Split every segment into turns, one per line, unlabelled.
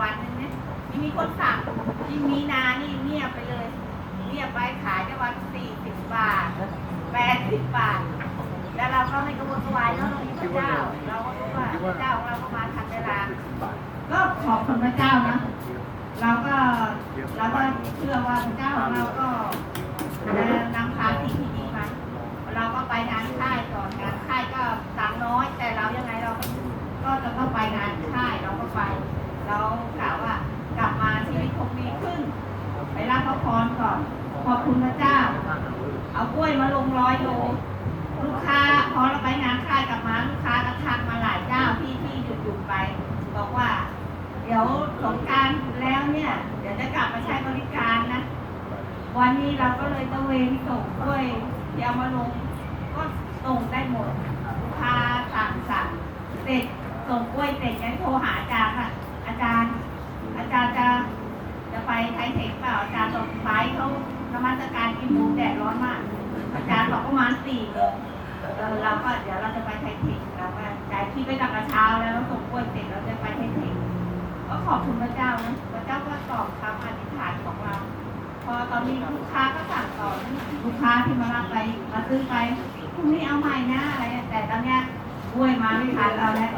วันนึงเนี่ยมีมีคนสั่งยิ่มีนานี่เงียบไปเลยเงียบไปขายได้วันสี่สิบบาทแปดสิบบาทแล้วเราก็ไม่กระวนกระวายเนาะเรามีพระเจ้า เราก็รู้ว่าพระเจ้าของเราก็มาทันเวลา ก็ขอบคุณพระเจ้านะเราก็เราก็เชื่อว่าพระเจ้าของเราก็จะน เรากล่าวว่ากลับมาชีวิตคงดีขึ้น ไปรับพระพรก่อน ขอบคุณพระเจ้า เอากล้วยมาลงร้อยโลลูกค้าพอเราไปงานค่ายกลับมาลูกค้าก็ทักมาหลายเจ้าที่ที่หยุดหยุดไป บอกว่า เดี๋ยวสงการแล้วเนี่ย เดี๋ยวจะกลับมาใช้บริการนะ วันนี้เราก็เลยตะเวนส่งกล้วยที่เอามาลงก็ส่งได้หมดลูกค้าสั่งสั่งเสร็จส่งกล้วยเสร็จยังโทรหาอาจารย์ค่ะ อาจารย์ อาจารย์จะจะไปไทยเทคเปล่าอาจารย์บอกไปเขานมัสการกินหมูแดดร้อนมาก อาจารย์บอกประมาณสี่เออเราก็เดี๋ยวเราจะไปไทยเทคเราก็จ่ายที่ไปตั้งแต่เช้าแล้วส่งกล้วยเสร็จเราจะไปไทยเทคก็ขอบคุณพระเจ้านะพระเจ้าก็ตอบคำอธิษฐานของเรา พอตอนนี้ลูกค้าก็สั่งต่อลูกค้าที่มารับไปมาซื้อไปพรุ่งนี้เอาใหม่นะอะไรแต่ตอนเนี้ยกล้วยมาไม่ทันเราแล้ว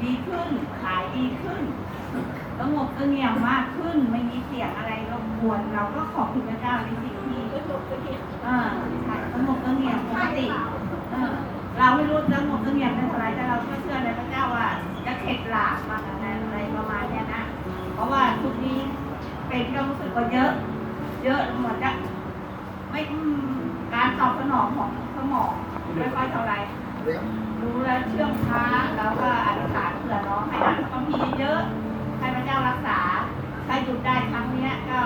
ดีขึ้น ขายดีขึ้นสงบเสงี่ยมมากขึ้น ไม่มีเสียงอะไรรบกวน เราก็ขอบคุณพระเจ้าในสิ่งที่เออใช่สงบเสงี่ยมปกติเราไม่รู้สงบเสงี่ยมเป็นอะไรแต่เราก็เชื่อในพระเจ้าว่าจะเข็ดหลาบมากอะไรอะไรประมาณนี้นะ เพราะว่าทุกนี้เป็นก็รู้สึกว่าเยอะ เยอะเหมือนจะไม่การตอบสนองของสมองไม่ค่อยเท่าไหร รู้แล้วเชื่อมช้าแล้วก็อธิษฐานเผื่อน้องให้อ่านพระพีเยอะให้พระเจ้ารักษาถ้าหยุดได้ครั้งนี้ก็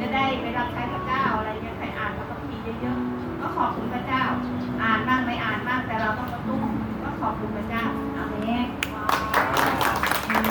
จะได้ไปรับใช้พระเจ้าอะไรเงี้ยให้อ่านพระพีเยอะๆก็ขอบคุณพระเจ้า อ่านบ้างไม่อ่านบ้างแต่เราต้องกระตุ้นก็ขอบคุณพระเจ้า